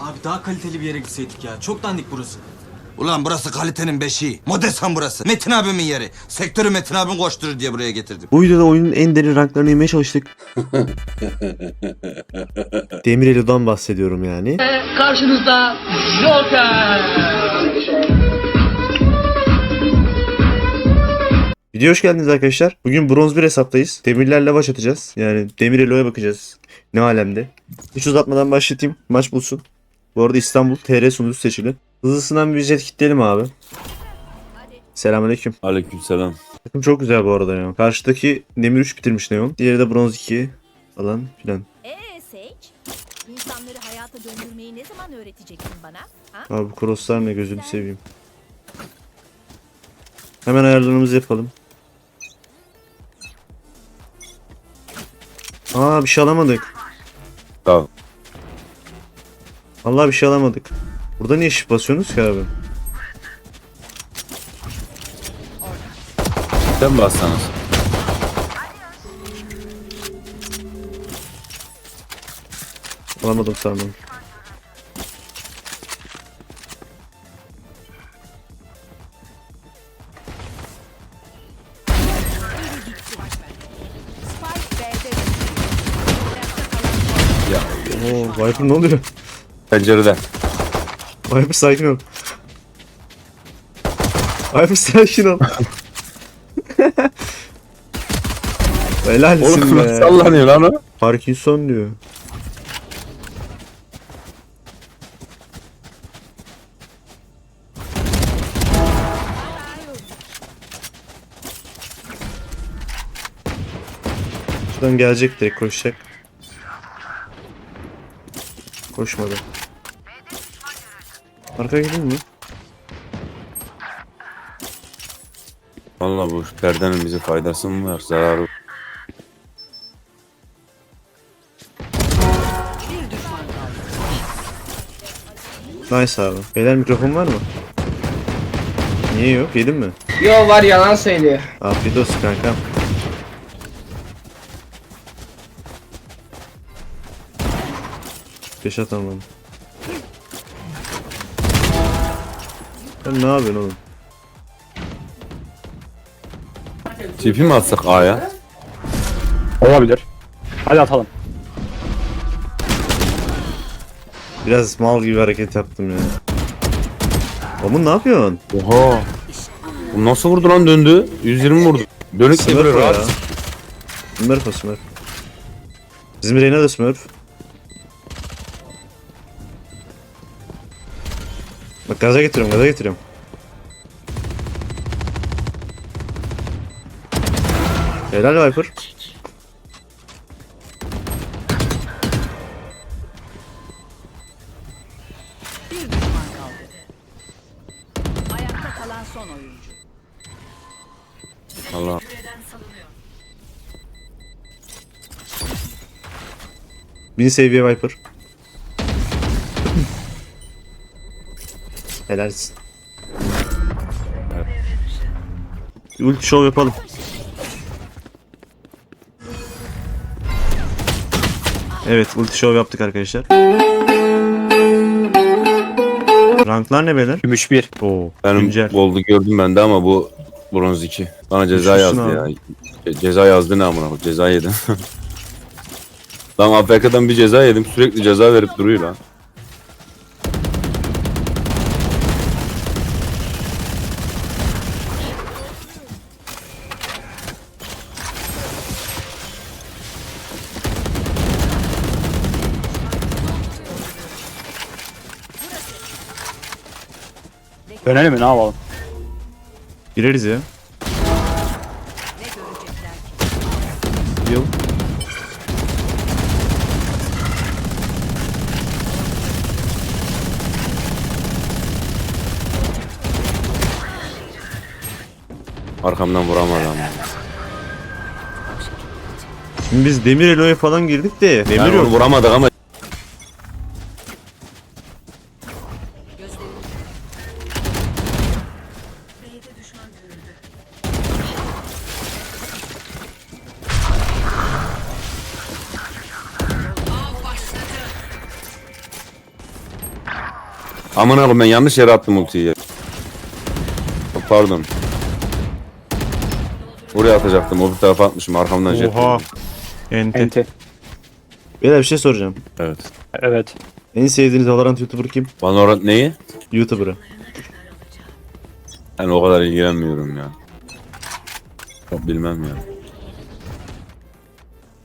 Abi daha kaliteli bir yere gitseydik ya. Çok dandik burası. Ulan burası kalitenin beşiği. Modesan burası. Metin abimin yeri. Sektörü Metin abim koşturur diye buraya getirdim. Bu videoda oyunun en derin ranklarını inmeye çalıştık. Demir Elo'dan bahsediyorum yani. Karşınızda Joker. Videoya hoş geldiniz arkadaşlar. Bugün bronz bir hesaptayız. Demirlerle baş atacağız. Yani Demir Elo'ya bakacağız. Ne alemde. Hiç uzatmadan başlatayım. Maç bulsun. Bu arada İstanbul TR sunucusu seçili. Hızlısından bir jet kitleyelim abi. Selamünaleyküm. Aleykümselam. Takım çok güzel bu arada ya. Karşıdaki Demir 3 bitirmiş Neon. Diğeri de bronz 2 falan filan. Ee Sage, insanları hayata döndürmeyi ne zaman öğreteceksin bana? Ha? Abi bu crosslar ne gözünü seveyim. Hemen ayarlarımızı yapalım. Aa bir şey alamadık. Tamam. Allah bir şey alamadık. Burada niye shift basıyorsunuz ki abi? Sen bassanız. Alamadım sandım. B'de Oo Viper ne oluyor? Pencereden. Viper sakin ol. Viper sakin ol. Helalsin Oğlum be. nasıl sallanıyor lan o? Parkinson diyor. Şuradan gelecek direkt koşacak. Koşmadı. Arka gidin mi? Valla bu perdenin bize faydası mı var? Zararı. Nice abi. Beyler mikrofon var mı? Niye yok? Yedin mi? Yo var yalan söylüyor. Afiyet olsun kankam. Beş atamadım. Sen ne yapıyorsun oğlum? Tipi mi atsak A'ya? Olabilir. Hadi atalım. Biraz mal gibi hareket yaptım ya. Oğlum ne yapıyorsun? Oha. Bu nasıl vurdu lan döndü? 120 vurdu. Dönük gibi Smurf böyle o ya. rahat. Smurf o Smurf. Bizim Reyna da Smurf. Bak gaza getiriyorum gaza getiriyorum. Helal Viper. bir düşman kaldı. Ayakta kalan son oyuncu. Allah. Bin seviye Viper. Helalsin. Ulti show yapalım. Evet ulti show yaptık arkadaşlar. Ranklar ne beyler? Gümüş 1. Oo, Benim güncel. goldu gördüm ben de ama bu bronz 2. Bana ceza yazdı abi. ya. Ce- Ceza yazdı ne amına koyayım, ceza yedim. lan AFK'dan bir ceza yedim sürekli ceza verip duruyor lan. Dönelim mi ne yapalım? Gireriz ya. Ne görecekler ki? Yıl. Arkamdan vuramadı ama. Şimdi biz Demir Elo'ya falan girdik de Demir Yani yok. onu vuramadık ama Aman abi ben yanlış yere attım ultiyi. Pardon. Buraya atacaktım. O bir tarafa atmışım. Arkamdan jet. Oha. Ente. Enti. Beyler bir şey soracağım. Evet. Evet. En sevdiğiniz Valorant YouTuber kim? Valorant neyi? YouTuber'ı. Ben o kadar ilgilenmiyorum ya. Çok bilmem ya.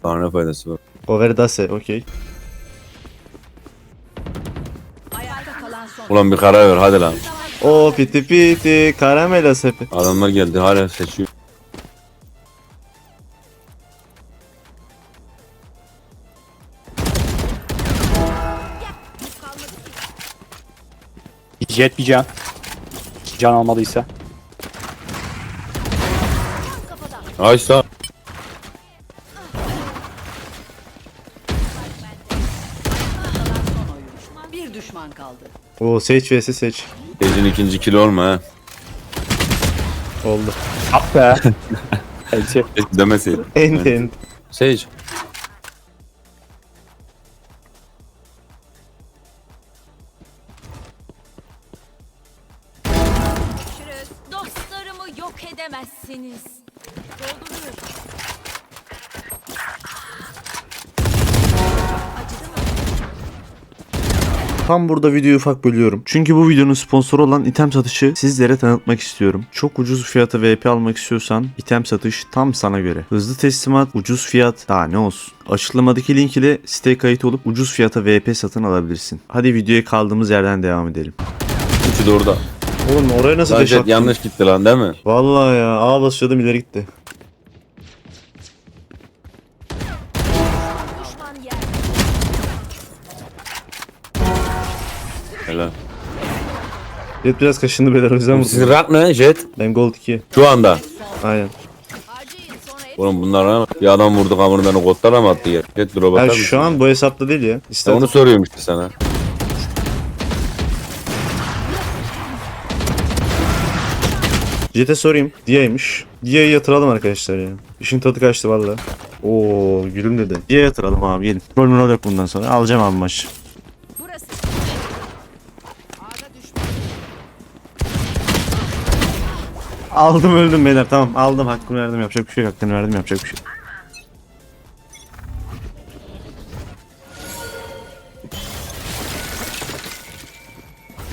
Bana ne faydası var? Overdose, okey. Ulan bir karar ver hadi lan. O piti piti karamela sepi. Adamlar geldi hala seçiyor. Jet bir can. Can almadıysa. Ay O Sage vs Sage. Gecin ikinci kilo olma ha. Oldu. Ah be. Demeseydin. Ente ente. Sage. Tam burada videoyu ufak bölüyorum. Çünkü bu videonun sponsoru olan item satışı sizlere tanıtmak istiyorum. Çok ucuz fiyata VP almak istiyorsan item satış tam sana göre. Hızlı teslimat, ucuz fiyat daha ne olsun. Açıklamadaki link ile siteye kayıt olup ucuz fiyata VP satın alabilirsin. Hadi videoya kaldığımız yerden devam edelim. Üçü de orada. Oğlum oraya nasıl Lan deş jet attın? yanlış gitti lan değil mi? Vallahi ya A basıyordum ileri gitti. Helal. Jet biraz kaşındı beyler o yüzden Sizin vurdum. rank ne jet? Ben gold 2. Şu anda. Aynen. Oğlum bunlar bir adam vurdu kamını beni kodlara mı attı ya? Jet drop atar Yani mısın? şu an bu hesapta değil ya. İster onu soruyorum işte sana. Jet'e sorayım. Dia'ymış. Dia'yı yatıralım arkadaşlar ya. İşin tadı kaçtı valla. Oo gülüm dedi. Dia yatıralım abi gelin. Rol rol yok bundan sonra. Alacağım abi maç. burası. Ağda düşman. Aldım öldüm beyler tamam. Aldım hakkını verdim yapacak bir şey yok. Hakkını verdim yapacak bir şey yok.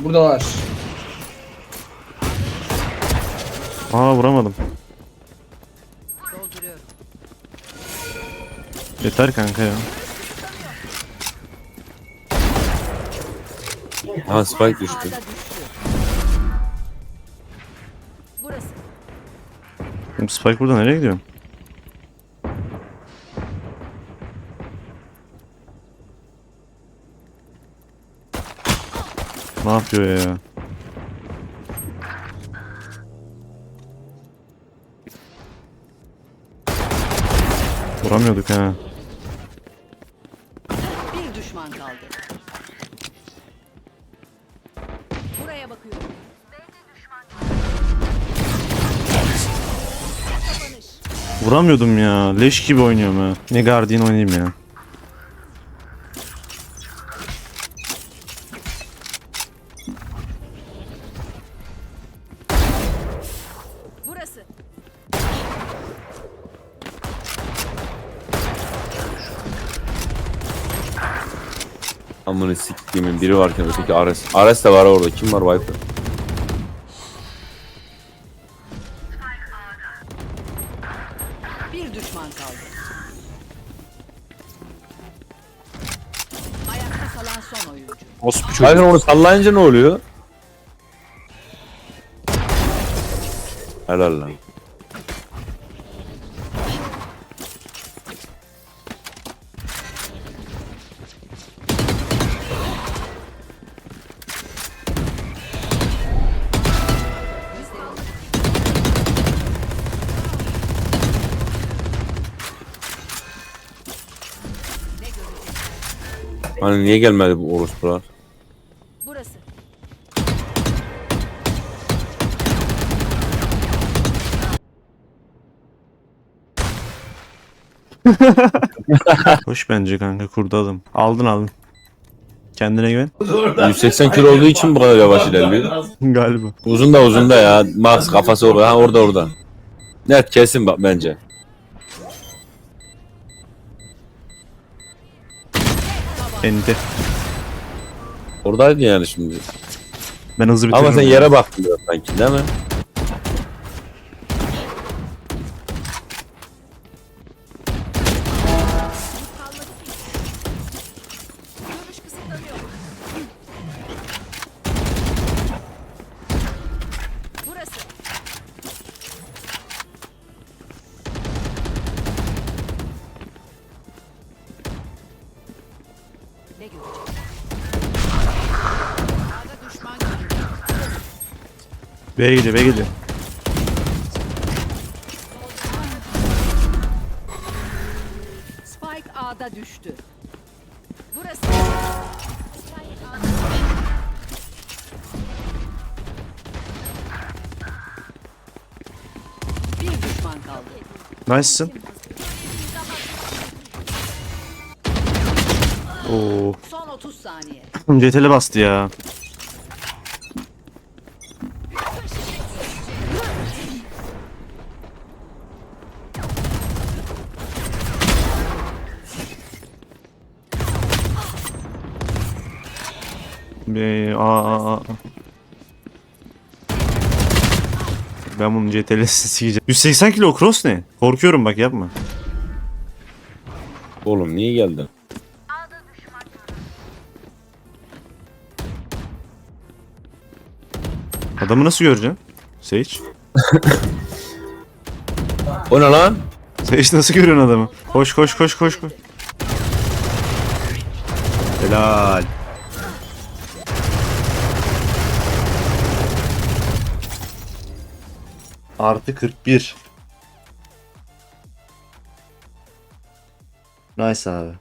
Buradalar. Aa vuramadım. Dolduruyorum. Yeter kanka ya. Ha spike düştü. Ağda düştü. Oğlum Spike burada nereye gidiyor? Ne yapıyor ya? Vuramıyorduk ha. Vuramıyordum ya. Leş gibi oynuyorum ha. Ne Guardian oynayayım ya. Burası. Amına siktiğimin biri varken öteki Ares. Ares de var orada. Kim var Viper? Son oyuncu. Ospu çocuğu. Hayır onu sallayınca ne oluyor? Helal lan. Hani niye gelmedi bu orospular? Burası. Hoş bence kanka kurdu adam. Aldın aldın. Kendine güven. 180 kilo olduğu için bu kadar yavaş ilerliyor. Galiba. Uzun da uzun da ya. Max kafası orada. Ha orada orada. Net kesin bak bence. Enti. Oradaydı yani şimdi. Ben hızlı bitiririm. Ama sen yere baktın sanki değil mi? Ne görecek? Ağda düşman görüldü. B'ye gidiyor B'ye gidiyor. Spike A'da düştü. Burası. Bir düşman kaldı. Nice'sın. Oo. Son 30 saniye. CT'le bastı ya. Be aa, aa, aa. Ben bunun CT'l'sini sikeceğim. 180 kilo cross ne? Korkuyorum bak yapma. Oğlum niye geldin? Adamı nasıl göreceksin? Sage. O ne lan? Sage nasıl görüyorsun adamı? Koş koş koş koş koş. Helal. Artı 41. Nice abi.